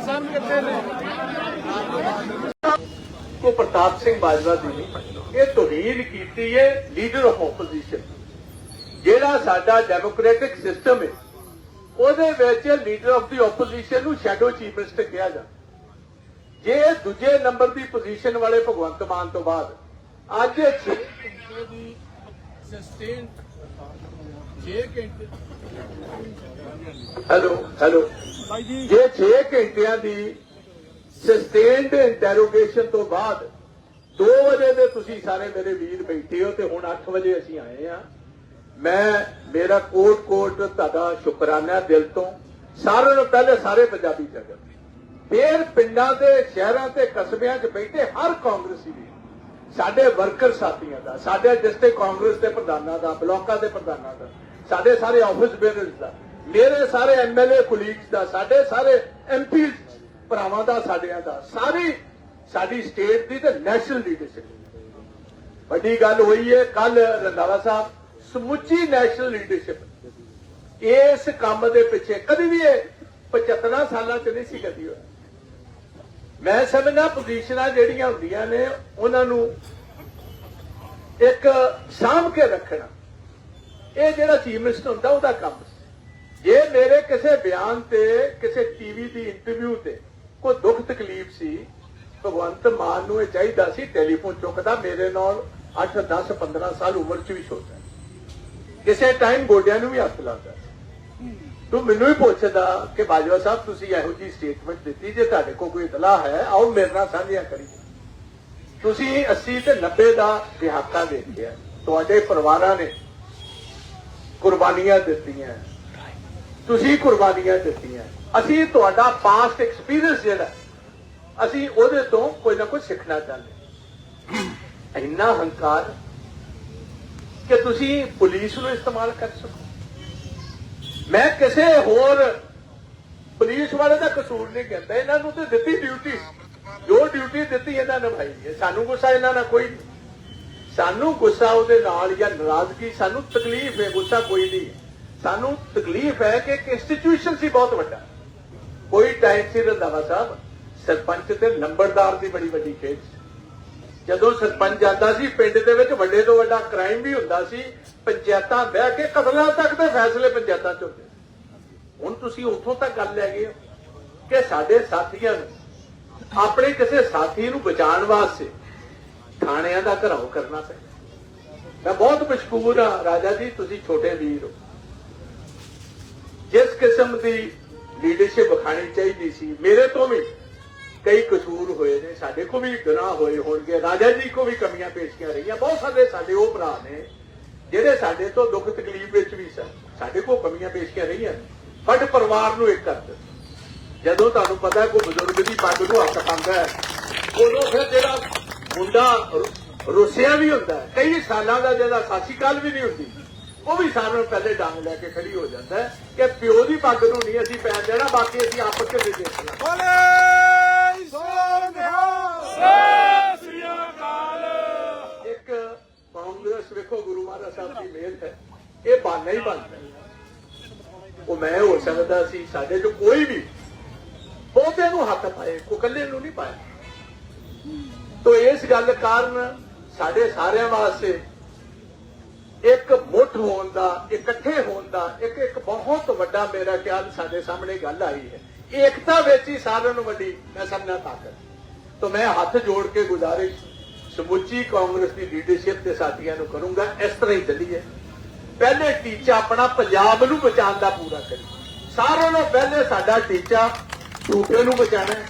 ਸਾਹਿਬ ਕਿੱਥੇ ਨੇ ਕੋ ਪ੍ਰਤਾਪ ਸਿੰਘ ਬਾਜਵਾ ਦੀ ਇਹ ਤੋਹੀਨ ਕੀਤੀ ਹੈ ਲੀਡਰ ਆਫ ਆਪੋਜੀਸ਼ਨ ਜਿਹੜਾ ਸਾਡਾ ਡੈਮੋਕ੍ਰੈਟਿਕ ਸਿਸਟਮ ਹੈ ਉਹਦੇ ਵਿੱਚ ਲੀਡਰ ਆਫ ਦੀ ਆਪੋਜੀਸ਼ਨ ਨੂੰ ਸ਼ੈਡੋ ਚੀਫ ਮਿਨਿਸਟਰ ਕਿਹਾ ਜਾਂਦਾ। ਜੇ ਦੂਜੇ ਨੰਬਰ ਦੀ ਪੋਜੀਸ਼ਨ ਵਾਲੇ ਭਗਵੰਤ ਮਾਨ ਤੋਂ ਬਾਅਦ ਅੱਜ 6 ਘੰਟੇ ਦੀ ਸਸਟੇਨ 6 ਘੰਟੇ ਹੈਲੋ ਹੈਲੋ ਜੇ। 6 ਘੰਟਿਆਂ ਦੀ ਸਸਟੇਨਡ ਇੰਟਰੋਗੇਸ਼ਨ ਤੋਂ ਬਾਅਦ 2 ਵਜੇ ਦੇ ਤੁਸੀਂ ਸਾਰੇ ਮੇਰੇ ਵੀਰ ਬੈਠੇ ਹੋ ਤੇ ਹੁਣ 8 ਵਜੇ ਅਸੀਂ ਆਏ ਆ ਮੈਂ, ਮੇਰਾ ਕੋਟ ਕੋਟ ਤੁਹਾਡਾ ਸ਼ੁਕਰਾਨਾ ਦਿਲ ਤੋਂ। ਸਾਰਿਆਂ ਨੂੰ ਪਹਿਲੇ ਸਾਰੇ ਪੰਜਾਬੀ ਜਗਤ ਫੇਰ ਪਿੰਡਾਂ ਦੇ, ਸ਼ਹਿਰਾਂ ਤੇ, ਕਸਬਿਆਂ 'ਚ ਬੈਠੇ ਹਰ ਕਾਂਗਰਸੀ ਵੀ ਸਾਡੇ ਵਰਕਰ ਸਾਥੀਆਂ ਦਾ, ਸਾਡੇ ਡਿਸਟ੍ਰਿਕਟ ਕਾਂਗਰਸ ਦੇ ਪ੍ਰਧਾਨਾਂ ਦਾ, ਬਲਾਕਾਂ ਦੇ ਪ੍ਰਧਾਨਾਂ ਦਾ, ਸਾਡੇ ਸਾਰੇ ਆਫਿਸ ਬੇਅਰਸ ਦਾ, ਮੇਰੇ ਸਾਰੇ ਐਮਐਲਏ ਕੁਲੀਗਸ ਦਾ, ਸਾਡੇ ਸਾਰੇ ਐਮਪੀ ਭਰਾਵਾਂ ਦਾ, ਸਾਡਿਆਂ ਦਾ, ਸਾਰੀ ਸਾਡੀ ਸਟੇਟ ਦੀ ਤੇ ਨੈਸ਼ਨਲ ਲੀਡਰਸ਼ਿਪ ਵੱਡੀ ਗੱਲ ਹੋਈ ਹੈ ਕੱਲ ਰੰਧਾਵਾ ਸਾਹਿਬ, ਸਮੁੱਚੀ ਨੈਸ਼ਨਲ ਲੀਡਰਸ਼ਿਪ ਇਸ ਕੰਮ ਦੇ ਪਿੱਛੇ ਕਦੀ ਵੀ ਇਹ 75 ਸਾਲਾਂ ਚ ਨਹੀਂ ਸੀ ਕਦੀ ਹੋਇਆ। ਮੈਂ ਸਮਝਦਾ ਪੋਜੀਸ਼ਨਾਂ ਜਿਹੜੀਆਂ ਹੁੰਦੀਆਂ ਨੇ, ਉਹਨਾਂ ਨੂੰ ਇੱਕ ਸਾਂਭ ਕੇ ਰੱਖਣਾ। ਇਹ ਜਿਹੜਾ ਚੀਫ ਮਿਨਿਸਟਰ ਹੁੰਦਾ, ਉਹਦਾ ਕੰਮ ਸੀ। ਜੇ ਮੇਰੇ ਕਿਸੇ ਬਿਆਨ ਤੇ, ਕਿਸੇ ਟੀਵੀ ਦੀ ਇੰਟਰਵਿਊ ਤੇ ਕੋਈ ਦੁੱਖ ਤਕਲੀਫ ਸੀ। ਭਗਵੰਤ ਮਾਨ ਨੂੰ ਇਹ ਚਾਹੀਦਾ ਸੀ ਟੈਲੀਫੋਨ ਚੁੱਕਦਾ, ਮੇਰੇ ਨਾਲ 8 10 15 ਸਾਲ ਉਮਰ ਚ ਵੀ ਛੋਟਾ ਕਿਸੇ ਟਾਈਮ ਗੋਡਿਆਂ ਨੂੰ ਵੀ ਹੱਥ ਲਾਉਂਦਾ ਤੂੰ ਮੈਨੂੰ ਹੀ ਪੁੱਛਦਾ ਕਿ ਬਾਜਵਾ ਸਾਹਿਬ, ਤੁਸੀਂ ਇਹੋ ਜੀ ਸਟੇਟਮੈਂਟ ਦਿੱਤੀ ਜੇ ਤੁਹਾਡੇ ਕੋਲ ਕੋਈ ਇਤਲਾਹ ਹੈ, ਆਓ ਮੇਰੇ ਨਾਲ ਸਾਂਝੀਆਂ ਕਰੀਏ। ਤੁਸੀਂ 80 ਤੇ 90 ਦਾ ਦਿਹਾਕਾ ਦੇਖਿਆ ਤੁਹਾਡੇ ਪਰਿਵਾਰਾਂ ਨੇ ਕੁਰਬਾਨੀਆਂ ਦਿੱਤੀਆਂ। ਤੁਸੀਂ ਕੁਰਬਾਨੀਆਂ ਦਿੱਤੀਆਂ। ਅਸੀਂ ਤੁਹਾਡਾ ਪਾਸਟ ਐਕਸਪੀਰੀਅੰਸ ਜਿਹੜਾ, ਅਸੀਂ ਉਹਦੇ ਤੋਂ ਕੋਈ ਨਾ ਕੁਝ ਸਿੱਖਣਾ ਚਾਹੁੰਦੇ ਇੰਨਾ ਹੰਕਾਰ ਕਿ ਤੁਸੀਂ ਪੁਲਿਸ ਨੂੰ ਇਸਤੇਮਾਲ ਕਰ ਸਕੋ। ਮੈਂ ਕਿਸੇ ਹੋਰ ਪੁਲਿਸ ਵਾਲੇ ਦਾ ਕਸੂਰ ਨਹੀਂ ਕਹਿੰਦਾ, ਇਹਨਾਂ ਨੂੰ ਤੇ ਦਿੱਤੀ ਡਿਊਟੀ ਜੋ ਡਿਊਟੀ ਦਿੱਤੀ ਇਹਨਾਂ ਨਿਭਾਈ ਹੈ ਸਾਨੂੰ ਗੁੱਸਾ ਇਹਨਾਂ ਨਾਲ ਕੋਈ ਨਹੀਂ। ਸਾਨੂੰ ਗੁੱਸਾ ਉਹਦੇ ਨਾਲ ਜਾਂ ਨਾਰਾਜ਼ਗੀ, ਸਾਨੂੰ ਤਕਲੀਫ ਹੈ, ਗੁੱਸਾ ਕੋਈ ਨਹੀਂ ਸਾਨੂੰ ਤਕਲੀਫ ਹੈ ਕਿ ਇੱਕ ਇੰਸਟੀਟਿਊਸ਼ਨ ਸੀ ਬਹੁਤ ਵੱਡਾ। ਕੋਈ ਟਾਈਮ ਸੀ ਰੰਧਾਵਾ ਸਾਹਿਬ, ਸਰਪੰਚ ਤੇ ਨੰਬਰਦਾਰ ਦੀ ਬੜੀ ਵੱਡੀ ਖੇਡ ਜਦੋਂ ਸਰਪੰਚ ਜਾਂਦਾ ਸੀ, ਪਿੰਡ ਦੇ ਵਿੱਚ ਵੱਡੇ ਤੋਂ ਵੱਡਾ ਕ੍ਰਾਈਮ ਵੀ ਹੁੰਦਾ ਸੀ, ਪੰਚਾਇਤਾਂ ਬਹਿ ਕੇ ਕਤਲਾਂ ਤੱਕ ਦੇ ਫੈਸਲੇ ਪੰਚਾਇਤਾਂ 'ਚ ਹੁੰਦੇ ਹੁਣ ਤੁਸੀਂ ਉੱਥੋਂ ਤੱਕ ਗੱਲ ਲੈ ਗਏ ਕਿ ਸਾਡੇ ਸਾਥੀਆਂ ਨੂੰ, ਆਪਣੇ ਕਿਸੇ ਸਾਥੀ ਨੂੰ ਬਚਾਉਣ ਵਾਸਤੇ ਥਾਣਿਆਂ ਦਾ ਘਰਾਓ ਕਰਨਾ ਪੈਂਦਾ। ਮੈਂ ਬਹੁਤ ਮਸ਼ਕੂਰ ਹਾਂ, ਰਾਜਾ ਜੀ, ਤੁਸੀਂ ਛੋਟੇ ਵੀਰ ਹੋ। ਜਿਸ ਕਿਸਮ ਦੀ ਲੀਡਰਸ਼ਿਪ ਵਿਖਾਣੀ ਚਾਹੀਦੀ ਸੀ। ਮੇਰੇ ਤੋਂ ਵੀ ਕਈ ਕਸੂਰ ਹੋਏ ਨੇ, ਸਾਡੇ ਕੋ ਵੀ ਗੁਨਾਹ ਹੋਏ ਹੋਣਗੇ, ਰਾਜਾ ਜੀ ਕੋ ਵੀ ਕਮੀਆਂ ਪੇਸ਼ੀਆਂ ਰਹੀਆਂ। ਬਹੁਤ ਸਾਰੇ ਸਾਡੇ ਉਹ ਭਰਾ ਨੇ, ਜਿਹੜੇ ਸਾਡੇ ਤੋਂ ਦੁੱਖ ਤਕਲੀਫ ਵਿੱਚ ਵੀ ਸਨ। ਸਾਡੇ ਕੋ ਕਮੀਆਂ ਪੇਸ਼ੀਆਂ ਰਹੀਆਂ ਬਟ ਪਰਿਵਾਰ ਨੂੰ ਇੱਕ ਕਰ ਦਿੱਤਾ ਜਦੋਂ ਤੁਹਾਨੂੰ ਪਤਾ ਕੋਈ ਬਜ਼ੁਰਗ ਦੀ ਪੱਗ ਨੂੰ ਹੱਥ ਪਾਉਂਦਾ ਹੈ, ਉਦੋਂ ਫਿਰ ਜਿਹੜਾ ਮੁੰਡਾ ਰੁ- ਰੁੱਸਿਆ ਵੀ ਹੁੰਦਾ ਕਈ ਸਾਲਾਂ ਦਾ ਜਿਹੜਾ ਸਾਸੀ ਕਾਲ ਵੀ ਨਹੀਂ ਹੁੰਦੀ। ਉਹ ਵੀ ਸਾਰਿਆਂ ਨੂੰ ਪਹਿਲੇ ਡੰਗ ਲੈ ਕੇ ਖੜੀ ਹੋ ਜਾਂਦਾ ਹੈ ਕਿ ਪਿਓ ਦੀ ਪੱਗ ਨੂੰ ਨਹੀਂ ਅਸੀਂ ਪੈਣ ਦੇਣਾ ਬਾਕੀ ਅਸੀਂ ਆਪਸ ਵਿੱਚ ਦੇਖ ਲਾਂਗੇ। ਬੋਲੇ! ਸੋਨਿਹਾ ਸ੍ਰੀ ਅਕਾਲ। ਇੱਕ ਕਾਂਗਰਸ ਵੇਖੋ ਗੁਰੂ ਮਹਾਰਾਜ ਸਾਹਿਬ ਦੀ ਮਿਹਰ ਹੈ। ਇਹ ਬਾਨਾ ਹੀ ਬਣਦਾ। ਉਹ ਮੈਂ ਹੋ ਸਕਦਾ ਸੀ ਸਾਡੇ ਚੋਂ ਕੋਈ ਵੀ ਬਹੁਤੇ ਨੂੰ ਹੱਥ ਪਾਏ ਕੋ ਇਕੱਲੇ ਨੂੰ ਨਹੀਂ ਪਾਇਆ। ਤੋ ਇਸ ਗੱਲ ਕਾਰਨ ਸਾਡੇ ਸਾਰਿਆਂ ਵਾਸਤੇ ਇੱਕ ਮੁੱਠ ਹੋਣ ਦਾ, ਇਕੱਠੇ ਹੋਣ ਦਾ, ਇੱਕ ਇੱਕ ਬਹੁਤ ਵੱਡਾ ਮੇਰਾ ਖਿਆਲ ਸਾਡੇ ਸਾਹਮਣੇ ਗੱਲ ਆਈ ਹੈ। ਏਕਤਾ ਵਿੱਚ ਹੀ ਸਾਰਿਆਂ ਨੂੰ ਵੱਡੀ ਮੈਂ ਸਮਝਣਾ ਤਾਕਤ। ਤੋ ਮੈਂ ਹੱਥ ਜੋੜ ਕੇ ਗੁਜ਼ਾਰਿਸ਼ ਸਮੁੱਚੀ ਕਾਂਗਰਸ ਦੀ ਲੀਡਰਸ਼ਿਪ ਦੇ ਸਾਥੀਆਂ ਨੂੰ ਕਰੂੰਗਾ, ਇਸ ਤਰ੍ਹਾਂ ਹੀ ਚੱਲੀਏ। ਪਹਿਲੇ ਟੀਚਾ ਆਪਣਾ ਪੰਜਾਬ ਨੂੰ ਬਚਾਉਣ ਦਾ ਪੂਰਾ ਕਰੀ ਸਾਰਿਆਂ ਨਾਲੋਂ ਪਹਿਲੇ ਸਾਡਾ ਟੀਚਾ ਸੂਬੇ ਨੂੰ ਬਚਾਉਣਾ ਹੈ।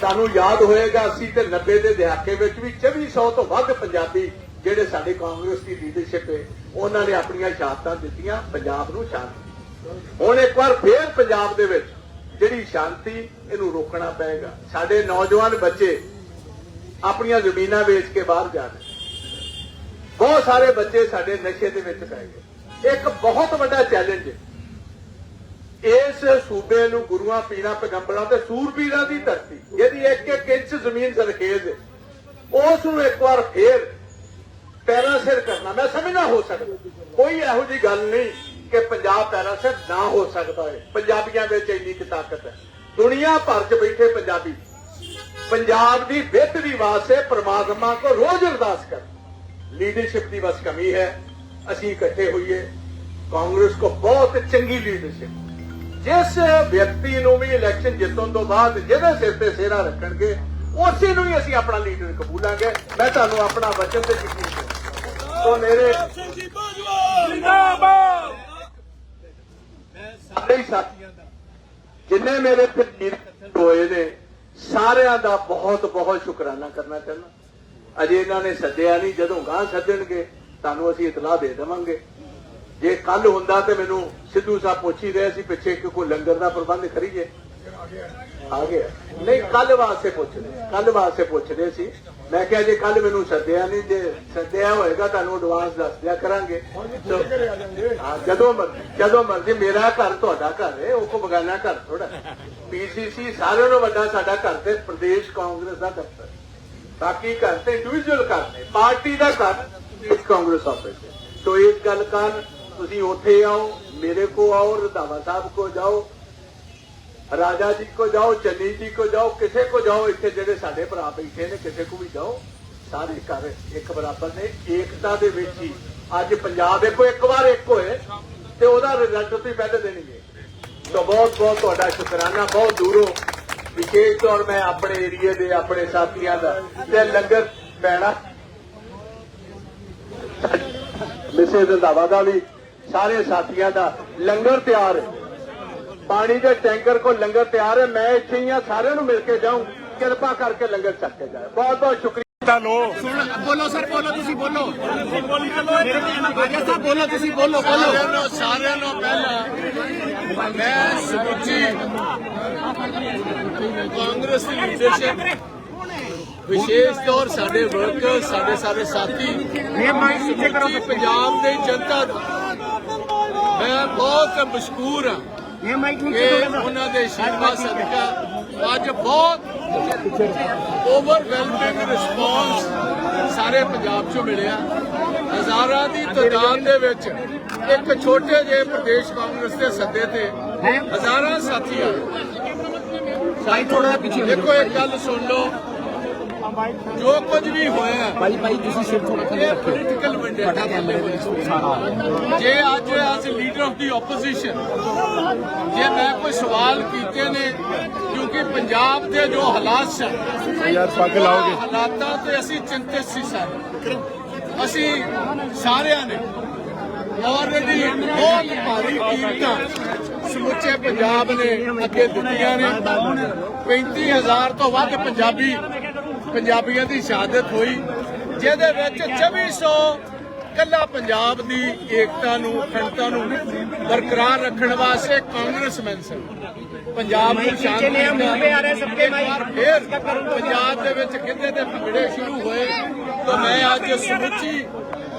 ਤੁਹਾਨੂੰ ਯਾਦ ਹੋਏਗਾ 80 ਤੇ 90 ਦੇ ਦਹਾਕੇ ਵਿੱਚ ਵੀ 2400 ਤੋਂ ਵੱਧ ਪੰਜਾਬੀ ਜਿਹੜੇ ਸਾਡੇ ਕਾਂਗਰਸ ਦੀ ਲੀਡਰਸ਼ਿਪ ਹੈ, ਉਹਨਾਂ ਨੇ ਆਪਣੀਆਂ ਸ਼ਹਾਦਤਾਂ ਦਿੱਤੀਆਂ ਪੰਜਾਬ ਨੂੰ ਸ਼ਾਂਤੀ ਹੁਣ ਇੱਕ ਵਾਰ ਫੇਰ ਪੰਜਾਬ ਦੇ ਵਿੱਚ ਜਿਹੜੀ ਸ਼ਾਂਤੀ, ਇਹਨੂੰ ਰੋਕਣਾ ਪਏਗਾ। ਸਾਡੇ ਨੌਜਵਾਨ ਬੱਚੇ ਆਪਣੀਆਂ ਜ਼ਮੀਨਾਂ ਵੇਚ ਕੇ ਬਾਹਰ ਜਾ ਰਹੇ ਬਹੁਤ ਸਾਰੇ ਬੱਚੇ ਸਾਡੇ ਨਸ਼ੇ ਦੇ ਵਿੱਚ ਪੈ ਗਏ। ਇੱਕ ਬਹੁਤ ਵੱਡਾ ਚੈਲੰਜ ਹੈ। ਇਸ ਸੂਬੇ ਨੂੰ ਗੁਰੂਆਂ ਪੀਰਾਂ ਪੈਗੰਬਰਾਂ ਤੇ ਸੂਰਬੀਰਾਂ ਦੀ ਧਰਤੀ ਜਿਹਦੀ ਇੱਕ ਇੱਕ ਇੰਚ ਜ਼ਮੀਨ ਸਰਖੇਜ਼ ਉਸ ਨੂੰ ਇੱਕ ਵਾਰ ਫੇਰ ਪੈਰਾਂ ਸਿਰ ਕਰਨਾ। ਮੈਂ ਸਮਝਣਾ ਹੋ ਸਕਦਾ। ਕੋਈ ਇਹੋ ਜੀ ਗੱਲ ਨਹੀਂ ਕਿ ਪੰਜਾਬ ਪੈਰਾਂ ਸਿਰ ਨਾ ਹੋ ਸਕਦਾ ਹੈ ਪੰਜਾਬੀਆਂ ਵਿੱਚ ਇੰਨੀ ਕੁ ਤਾਕਤ ਹੈ। ਦੁਨੀਆ ਭਰ 'ਚ ਬੈਠੇ ਪੰਜਾਬੀ। ਪੰਜਾਬ ਦੀ ਵਿੱਤ ਵਾਸਤੇ ਪ੍ਰਮਾਤਮਾ ਕੋ ਰੋਜ਼ ਅਰਦਾਸ ਕਰ ਲੀਡਰਸ਼ਿਪ ਦੀ ਬਸ ਕਮੀ ਹੈ। ਅਸੀਂ ਇਕੱਠੇ ਹੋਈਏ। ਕਾਂਗਰਸ ਕੋ ਬਹੁਤ ਚੰਗੀ ਲੀਡਰਸ਼ਿਪ ਜਿਸ ਵਿਅਕਤੀ ਨੂੰ ਵੀ ਇਲੈਕਸ਼ਨ ਜਿੱਤਣ ਤੋਂ ਬਾਅਦ ਜਿਹਦੇ ਸਿਰ ਤੇ ਸਿਹਰਾ ਰੱਖਣਗੇ ਉਸੇ ਨੂੰ ਹੀ ਅਸੀਂ ਆਪਣਾ ਲੀਡਰ ਕਬੂਲਾਂਗੇ। ਮੈਂ ਤੁਹਾਨੂੰ ਆਪਣਾ ਵਚਨ ਤੇ ਯਕੀਨ ਦਿੰਦਾ ਸੋ ਮੇਰੇ ਸਿੰਘ ਸਾਰੇ ਸਾਥੀਆਂ ਦਾ ਜਿੰਨੇ ਮੇਰੇ ਫਿਰ ਹੋਏ ਨੇ, ਸਾਰਿਆਂ ਦਾ ਬਹੁਤ ਬਹੁਤ ਸ਼ੁਕਰਾਨਾ ਕਰਨਾ ਚਾਹੁੰਦਾ। ਅਜੇ ਇਹਨਾਂ ਨੇ ਸੱਦਿਆ ਨਹੀਂ। ਜਦੋਂ ਗਾਂ ਸੱਦਣਗੇ, ਤੁਹਾਨੂੰ ਅਸੀਂ ਇਤਲਾਹ ਦੇ ਦੇਵਾਂਗੇ। ਜੇ ਕੱਲ ਹੁੰਦਾ ਤੇ ਮੈਨੂੰ ਸਿੱਧੂ ਸਾਹਿਬ ਪੁੱਛ ਹੀ ਰਹੇ ਸੀ ਪਿੱਛੇ ਕਿ ਕੋਈ ਲੰਗਰ ਦਾ ਪ੍ਰਬੰਧ ਕਰੀਏ। ਆ ਗਿਆ। ਨਹੀਂ ਕੱਲ ਵਾਸਤੇ ਪੁੱਛਦੇ ਕੱਲ ਵਾਸਤੇ ਪੁੱਛਦੇ ਸੀ। ਮੈਂ ਕਿਹਾ ਜੇ ਕੱਲ ਮੈਨੂੰ ਸੱਦਿਆ ਨਹੀਂ ਜੇ ਸੱਦਿਆ ਹੋਏਗਾ ਤੁਹਾਨੂੰ ਐਡਵਾਂਸ ਦੱਸ ਦਿਆ ਕਰਾਂਗੇ। ਹਾਂ। ਜਦੋਂ ਮਰਜ਼ੀ ਜਦੋਂ ਮਰਜ਼ੀ ਮੇਰਾ ਘਰ ਤੁਹਾਡਾ ਘਰ ਹੈ ਉਹ ਕੋ ਬਗਾਨਾ ਘਰ ਥੋੜਾ ਪੀਸੀਸੀ ਸਾਰਿਆਂ ਨੂੰ ਵੱਡਾ ਸਾਡਾ ਘਰ ਤੇ ਪ੍ਰਦੇਸ਼ ਕਾਂਗਰਸ ਦਾ ਦਫ਼ਤਰ ਬਾਕੀ ਘਰ ਤੇ ਇੰਡੀਵਿਜੂਅਲ ਘਰ ਨੇ ਪਾਰਟੀ ਦਾ ਘਰ ਪ੍ਰਦੇਸ਼ ਕਾਂਗਰਸ ਆਫਿਸ ਹੈ। ਸੋ ਇਸ ਗੱਲ ਕਾਰਨ ਤੁਸੀਂ ਉੱਥੇ ਆਓ ਮੇਰੇ ਕੋ ਆਓ ਰਧਾਵਾ ਸਾਹਿਬ ਕੋ ਜਾਓ ਰਾਜਾ ਜੀ ਕੋ ਜਾਓ, ਚੰਨੀ ਜੀ ਕੋ ਜਾਓ, ਕਿਸੇ ਕੋ ਜਾਓ, ਇੱਥੇ ਜਿਹੜੇ ਸਾਡੇ ਭਰਾ ਬੈਠੇ ਨੇ, ਕਿਸੇ ਕੋ ਵੀ ਜਾਓ, ਸਾਰੇ ਘਰ ਇੱਕ ਬਰਾਬਰ ਨੇ, ਏਕਤਾ ਦੇ ਵਿੱਚ ਹੀ। ਅੱਜ ਪੰਜਾਬ ਦੇਖੋ ਇੱਕ ਵਾਰ ਇੱਕ ਹੋਏ ਤੇ ਉਹਦਾ ਰਿਜ਼ਲਟ ਤੁਸੀਂ ਪਹਿਲੇ ਦੇਣਗੇ ਸੋ ਬਹੁਤ ਬਹੁਤ ਤੁਹਾਡਾ ਸ਼ੁਕਰਾਨਾ, ਬਹੁਤ ਦੂਰੋਂ। ਵਿਸ਼ੇਸ਼ ਤੌਰ ਮੈਂ ਆਪਣੇ ਏਰੀਏ ਦੇ, ਆਪਣੇ ਸਾਥੀਆਂ ਦਾ, ਤੇ ਲੰਗਰ ਪੈਣਾ। ਮਿਸੇ ਰੰਧਾਵਾ ਦਾ ਵੀ ਸਾਰੇ ਸਾਥੀਆਂ ਦਾ ਲੰਗਰ ਤਿਆਰ ਹੈ। ਪਾਣੀ ਦੇ ਟੈਂਕਰ ਕੋ ਲੰਗਰ ਤਿਆਰ ਹੈ ਮੈਂ ਇੱਥੇ ਹੀ ਆ ਸਾਰਿਆਂ ਨੂੰ ਮਿਲ ਕੇ ਜਾਊਂ। ਕਿਰਪਾ ਕਰਕੇ ਲੰਗਰ ਚੱਕ ਕੇ ਜਾਏ ਬਹੁਤ ਬਹੁਤ ਸ਼ੁਕਰੀਆ। ਲੋ ਬੋਲੋ ਸਰ ਬੋਲੋ ਤੁਸੀਂ ਬੋਲੋ। ਰਾਜਾ ਸਾਹਿਬ ਬੋਲੋ ਤੁਸੀਂ ਬੋਲੋ ਬੋਲੋ। ਸਾਰਿਆਂ ਨੂੰ ਪਹਿਲਾਂ ਮੈਂ ਸਮੁੱਚੀ ਕਾਂਗਰਸ ਦੀ ਲੀਡਰਸ਼ਿਪ ਵਿਸ਼ੇਸ਼ ਤੌਰ ਸਾਡੇ ਵਰਕਰ ਸਾਡੇ ਸਾਰੇ ਸਾਥੀ ਇਹ ਮਾਈਕ ਪਿੱਛੇ ਕਰੋ। ਪੰਜਾਬ ਦੇ ਜਨਤਾ ਦਾ ਮੈਂ ਬਹੁਤ ਮਸ਼ਕੂਰ ਹਾਂ। ਇਹ ਮਾਈਕ ਕਿ ਨੀਚੇ ਕਰੋ ਉਹਨਾਂ ਦੇ ਸ਼ੀਰਵਾ ਸਦਕਾ ਅੱਜ ਬਹੁਤ ਓਵਰਵੈਲਮਿੰਗ ਰਿਸਪੌਂਸ ਸਾਰੇ ਪੰਜਾਬ 'ਚੋਂ ਮਿਲਿਆ। ਹਜ਼ਾਰਾਂ ਦੀ ਤਾਦਾਦ ਦੇ ਵਿੱਚ ਇੱਕ ਛੋਟੇ ਜਿਹੇ ਪ੍ਰਦੇਸ਼ ਕਾਂਗਰਸ ਦੇ ਸੱਦੇ ਤੇ ਹਜ਼ਾਰਾਂ ਸਾਥੀ ਆਏ ਭਾਈ ਥੋੜਾ ਪਿੱਛੇ ਦੇਖੋ ਇੱਕ ਗੱਲ ਸੁਣ ਲਓ। ਜੋ ਕੁਝ ਵੀ ਹੋਇਆ ਭਾਈ ਭਾਈ ਤੁਸੀਂ ਸਿਰ ਥੋੜਾ ਥੱਲੇ ਰੱਖੋ ਪੋਲੀਟੀਕਲ ਕੈਮਰੇ ਵੰਡੇ ਸਾਰਾ ਜੇ ਅੱਜ as leader of the opposition ਜੇ ਮੈਂ ਕੋਈ ਸਵਾਲ ਕੀਤੇ ਨੇ ਕਿਉਂਕਿ ਪੰਜਾਬ ਦੇ ਜੋ ਹਾਲਾਤ ਸਨ ਯਾਰ ਪੱਗ ਲਾਓਗੇ? ਹਾਲਾਤਾਂ ਤੇ ਅਸੀਂ ਚਿੰਤਿਤ ਸੀ ਸਾਰੇ। ਅਸੀਂ ਸਾਰਿਆਂ ਨੇ ਆਲਰੇਡੀ ਬਹੁਤ ਭਾਰੀ ਕੀਮਤਾਂ ਸਮੁੱਚੇ ਪੰਜਾਬ ਨੇ ਅੱਗੇ ਦਿੱਤੀਆਂ ਨੇ। 35000 ਤੋਂ ਵੱਧ ਪੰਜਾਬੀ ਪੰਜਾਬੀਆਂ ਦੀ ਸ਼ਹਾਦਤ ਹੋਈ ਜਿਹਦੇ ਵਿੱਚ 2400 ਇਕੱਲਾ ਪੰਜਾਬ ਦੀ ਏਕਤਾ ਨੂੰ ਅਖੰਡਤਾ ਨੂੰ ਬਰਕਰਾਰ ਰੱਖਣ ਵਾਸਤੇ ਕਾਂਗਰਸਮੈਨ ਸਨ। ਪੰਜਾਬ ਨੂੰ ਸ਼ਾਂਤੀ ਫਿਰ ਪੰਜਾਬ ਦੇ ਵਿੱਚ ਕਿੰਨੇ ਦੇ ਭਗੜੇ ਸ਼ੁਰੂ ਹੋਏ। ਤਾਂ ਮੈਂ ਅੱਜ ਸਮੁੱਚੀ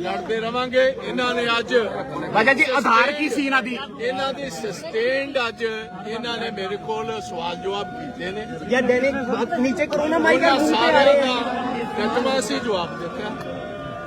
ਲੜਦੇ ਰਵਾਂਗੇ। ਇਹਨਾਂ ਨੇ ਅੱਜ ਰਾਜਾ ਜੀ ਆਧਾਰ ਕੀ ਸੀ ਇਹਨਾਂ ਦੀ? ਇਹਨਾਂ ਦੀ ਸਸਟੇਨਡ ਅੱਜ ਇਹਨਾਂ ਨੇ ਮੇਰੇ ਕੋਲ ਸਵਾਲ ਜਵਾਬ ਕੀਤੇ ਨੇ। ਯਾ ਦੇਨੇ ਨੀਚੇ ਕਰੋ ਨਾ ਮਾਈਕ। ਸਾਰਿਆਂ ਦਾ ਜਜ਼ਬਾ ਸੀ ਜਵਾਬ ਦਿੱਤਾ।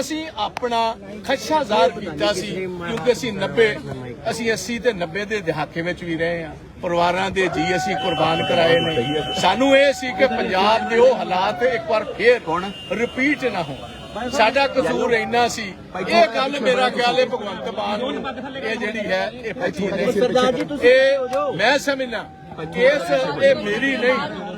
ਅਸੀਂ ਆਪਣਾ ਖਦਸ਼ਾ ਜ਼ਾਹਰ ਕੀਤਾ ਸੀ ਕਿਉਂਕਿ ਅਸੀਂ 90 ਅਸੀਂ 80 ਤੇ 90 ਦੇ ਦਹਾਕੇ ਵਿੱਚ ਵੀ ਰਹੇ ਹਾਂ। ਪਰਿਵਾਰਾਂ ਦੇ ਜੀ ਅਸੀਂ ਕੁਰਬਾਨ ਕਰਾਏ ਨੇ। ਸਾਨੂੰ ਇਹ ਸੀ ਕਿ ਪੰਜਾਬ ਦੇ ਉਹ ਹਾਲਾਤ ਇੱਕ ਵਾਰ ਫੇਰ ਰਿਪੀਟ ਨਾ ਹੋਣ। ਸਾਡਾ ਕਸੂਰ ਇੰਨਾ ਸੀ। ਇਹ ਗੱਲ ਮੇਰਾ ਖਿਆਲ ਹੈ ਭਗਵੰਤ ਮਾਨ ਇਹ ਜਿਹੜੀ ਹੈ ਇਹ ਪਤੀ ਨਹੀਂ ਇਹ ਮੈਂ ਸਮਝਣਾ ਕੇਸ ਇਹ ਮੇਰੀ ਨਹੀਂ।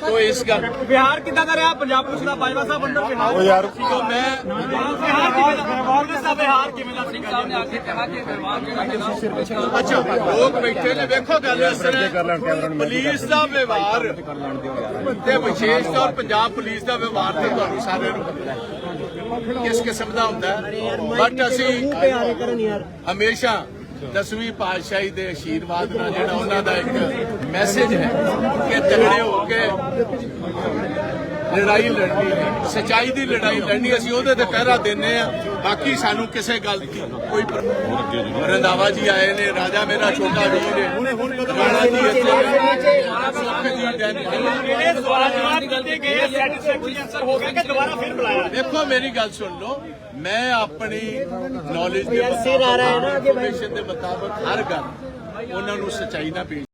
ਤੋ ਇਸ ਗੱਲ ਬਿਹਾਰ ਕਿੱਦਾਂ ਦਾ ਰਿਹਾ? ਪੰਜਾਬ ਪੁਲਿਸ ਦਾ ਬਾਜਵਾ ਸਾਹਿਬ ਅੰਦਰ ਬਿਹਾਰ ਉਹ ਯਾਰ। ਤੋਂ ਮੈਂ ਬਿਹਾਰ ਕਿਵੇਂ ਦਾ ਪੁਲਿਸ ਦਾ ਬਿਹਾਰ ਕਿਵੇਂ ਦਾ ਸਿੰਘ ਸਾਹਿਬ ਨੇ ਆ ਕੇ ਕਿਹਾ ਕਿ ਵਿਵਾਦ ਅੱਛਾ ਲੋਕ ਬੈਠੇ ਨੇ ਵੇਖੋ ਗੱਲ ਇਸ ਤਰ੍ਹਾਂ ਪੁਲਿਸ ਦਾ ਵਿਵਹਾਰ ਤੇ ਵਿਸ਼ੇਸ਼ ਤੌਰ ਪੰਜਾਬ ਪੁਲਿਸ ਦਾ ਵਿਵਹਾਰ ਤੇ ਤੁਹਾਨੂੰ ਸਾਰਿਆਂ ਨੂੰ ਪਤਾ ਹੈ। ਕਿਸ ਕਿਸਮ ਦਾ ਹੁੰਦਾ ਬਟ ਅਸੀਂ ਹਮੇਸ਼ਾ ਦਸਵੀਂ ਪਾਤਸ਼ਾਹੀ ਦੇ ਆਸ਼ੀਰਵਾਦ ਨਾਲ ਜਿਹੜਾ ਉਹਨਾਂ ਦਾ ਇੱਕ ਮੈਸੇਜ ਹੈ ਕਿ ਤਗੜੇ ਹੋ ਕੇ ਲੜਾਈ ਲੜਨੀ ਹੈ, ਸਚਾਈ ਦੀ ਲੜਾਈ ਲੜਨੀ ਅਸੀਂ ਉਹਦੇ ਤੇ ਪਹਿਰਾ ਦਿੰਨੇ ਆ ਬਾਕੀ ਸਾਨੂੰ ਕਿਸੇ ਗੱਲ ਦੀ ਕੋਈ ਰੰਧਾਵਾ ਜੀ ਆਏ ਨੇ ਰਾਜਾ ਮੇਰਾ ਛੋਟਾ ਵੀਰ ਹੈ। ਰਾਣਾ ਜੀ ਇੱਥੇ ਦੇਖੋ ਮੇਰੀ ਗੱਲ ਸੁਣ ਲਓ। ਮੈਂ ਆਪਣੀ ਨੌਲੇਜ ਦੇ ਮੁਤਾਬਕ ਇਨਫੋਰਮੇਸ਼ਨ ਦੇ ਮੁਤਾਬਕ ਹਰ ਗੱਲ ਉਹਨਾਂ ਨੂੰ ਸਚਾਈ ਨਾਲ ਪੇਸ਼